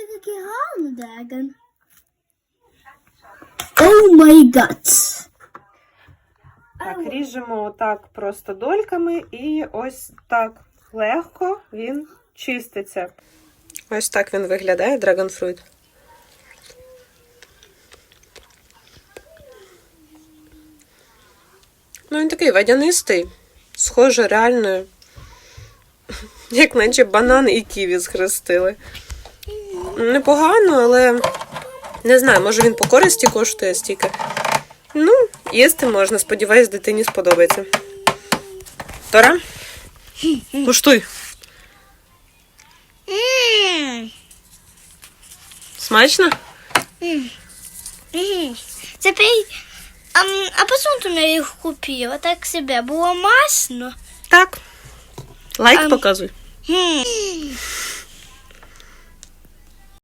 який гарний драгон. О май гад. Так, ріжемо отак просто дольками, і ось так легко він чиститься. Ось так він виглядає, драгонфрут. Ну, він такий водянистий, схоже, реально, як наче банан і ківі схрестили. Непогано, але не знаю, може він по користі коштує стільки. Ну, їсти можна, сподіваюсь, дитині сподобається. Тора? Куштуй. Смачно? Теперь, а почему ты мне их купила? Так себе было масло. Так. Лайк Ам. показуй. Хм.